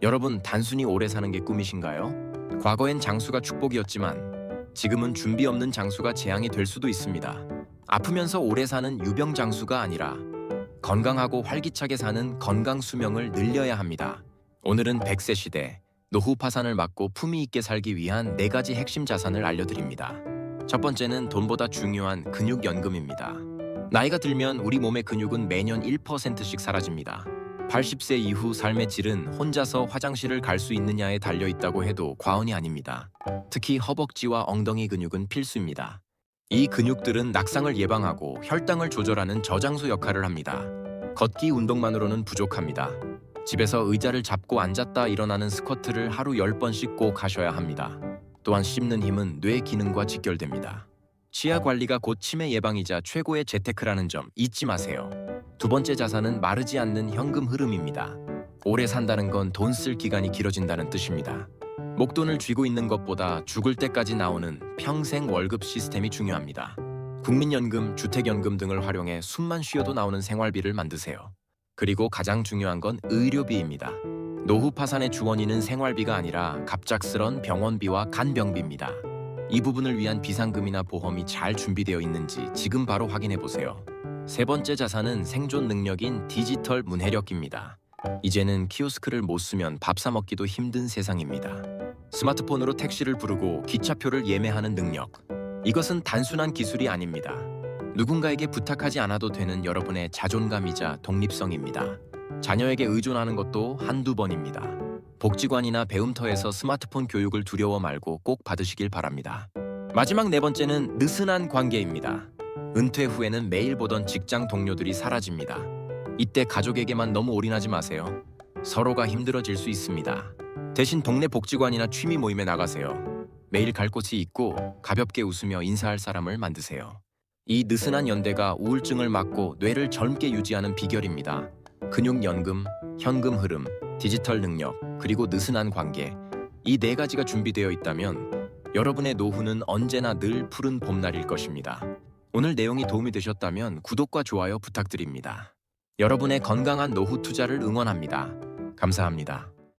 여러분 단순히 오래 사는 게 꿈이신가요? 과거엔 장수가 축복이었지만 지금은 준비 없는 장수가 재앙이 될 수도 있습니다. 아프면서 오래 사는 유병 장수가 아니라 건강하고 활기차게 사는 건강 수명을 늘려야 합니다. 오늘은 100세 시대 노후 파산을 막고 품위 있게 살기 위한 네 가지 핵심 자산을 알려드립니다. 첫 번째는 돈보다 중요한 근육 연금입니다. 나이가 들면 우리 몸의 근육은 매년 1%씩 사라집니다. 80세 이후 삶의 질은 혼자서 화장실을 갈 수 있느냐에 달려 있다고 해도 과언이 아닙니다. 특히 허벅지와 엉덩이 근육은 필수입니다. 이 근육들은 낙상을 예방하고 혈당을 조절하는 저장소 역할을 합니다. 걷기 운동만으로는 부족합니다. 집에서 의자를 잡고 앉았다 일어나는 스쿼트를 하루 10번씩 꼭 하셔야 합니다. 또한 씹는 힘은 뇌 기능과 직결됩니다. 치아 관리가 곧 치매 예방이자 최고의 재테크라는 점 잊지 마세요. 두 번째 자산은 마르지 않는 현금 흐름입니다. 오래 산다는 건 돈 쓸 기간이 길어진다는 뜻입니다. 목돈을 쥐고 있는 것보다 죽을 때까지 나오는 평생 월급 시스템이 중요합니다. 국민연금, 주택연금 등을 활용해 숨만 쉬어도 나오는 생활비를 만드세요. 그리고 가장 중요한 건 의료비입니다. 노후 파산의 주원인은 생활비가 아니라 갑작스런 병원비와 간병비입니다. 이 부분을 위한 비상금이나 보험이 잘 준비되어 있는지 지금 바로 확인해 보세요. 세 번째 자산은 생존 능력인 디지털 문해력입니다. 이제는 키오스크를 못 쓰면 밥 사 먹기도 힘든 세상입니다. 스마트폰으로 택시를 부르고 기차표를 예매하는 능력. 이것은 단순한 기술이 아닙니다. 누군가에게 부탁하지 않아도 되는 여러분의 자존감이자 독립성입니다. 자녀에게 의존하는 것도 한두 번입니다. 복지관이나 배움터에서 스마트폰 교육을 두려워 말고 꼭 받으시길 바랍니다. 마지막 네 번째는 느슨한 관계입니다. 은퇴 후에는 매일 보던 직장 동료들이 사라집니다. 이때 가족에게만 너무 올인하지 마세요. 서로가 힘들어질 수 있습니다. 대신 동네 복지관이나 취미 모임에 나가세요. 매일 갈 곳이 있고 가볍게 웃으며 인사할 사람을 만드세요. 이 느슨한 연대가 우울증을 막고 뇌를 젊게 유지하는 비결입니다. 근육연금, 현금 흐름, 디지털 능력, 그리고 느슨한 관계. 이 네 가지가 준비되어 있다면 여러분의 노후는 언제나 늘 푸른 봄날일 것입니다. 오늘 내용이 도움이 되셨다면 구독과 좋아요 부탁드립니다. 여러분의 건강한 노후 투자를 응원합니다. 감사합니다.